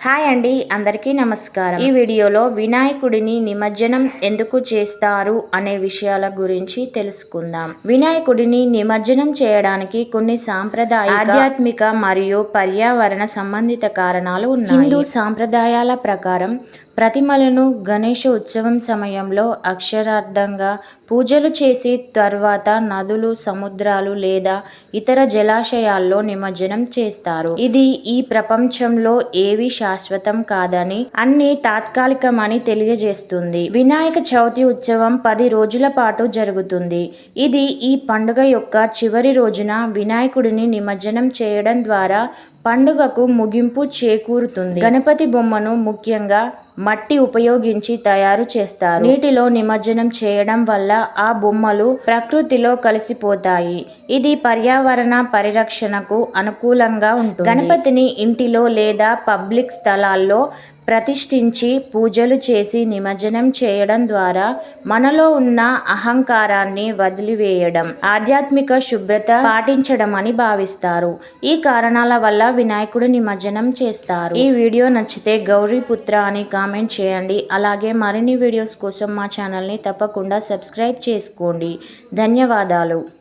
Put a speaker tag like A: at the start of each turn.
A: Hi అండి అందరికీ నమస్కారం. ఈ వీడియోలో వినాయకుడిని నిమజ్జనం ఎందుకు చేస్తారు అనే విషయాల గురించి తెలుసుకుందాం. వినాయకుడిని నిమజ్జనం చేయడానికి కొన్ని సాంప్రదాయ ఆధ్యాత్మిక మరియు పర్యావరణ సంబంధిత కారణాలు ఉన్నాయి. హిందూ సాంప్రదాయాల ప్రకారం ప్రతిమలను గణేష ఉత్సవం సమయంలో అక్షరార్థంగా పూజలు చేసి తర్వాత నదులు సముద్రాలు లేదా ఇతర జలాశయాల్లో నిమజ్జనం చేస్తారు. ఇది ఈ ప్రపంచంలో ఏవి శాశ్వతం కాదని అన్ని తాత్కాలికమని తెలియజేస్తుంది. వినాయక చవితి ఉత్సవం పది రోజుల పాటు జరుగుతుంది. ఇది ఈ పండుగ యొక్క చివరి రోజున వినాయకుడిని నిమజ్జనం చేయడం ద్వారా పండుగకు ముగింపు చేకూరుతుంది. గణపతి బొమ్మను ముఖ్యంగా మట్టి ఉపయోగించి తయారు చేస్తారు. నీటిలో నిమజ్జనం చేయడం వల్ల ఆ బొమ్మలు ప్రకృతిలో కలిసిపోతాయి. ఇది పర్యావరణ పరిరక్షణకు అనుకూలంగా ఉంటుంది. గణపతిని ఇంటిలో లేదా పబ్లిక్ స్థలాల్లో ప్రతిష్ఠించి పూజలు చేసి నిమజ్జనం చేయడం ద్వారా మనలో ఉన్న అహంకారాన్ని వదిలివేయడం ఆధ్యాత్మిక శుభ్రత పాటించడం అని భావిస్తారు. ఈ కారణాల వల్ల వినాయకుడు నిమజ్జనం చేస్తారు. ఈ వీడియో నచ్చితే గౌరీ పుత్ర అని కామెంట్ చేయండి. అలాగే మరిన్ని వీడియోస్ కోసం మా ఛానల్ని తప్పకుండా సబ్స్క్రైబ్ చేసుకోండి. ధన్యవాదాలు.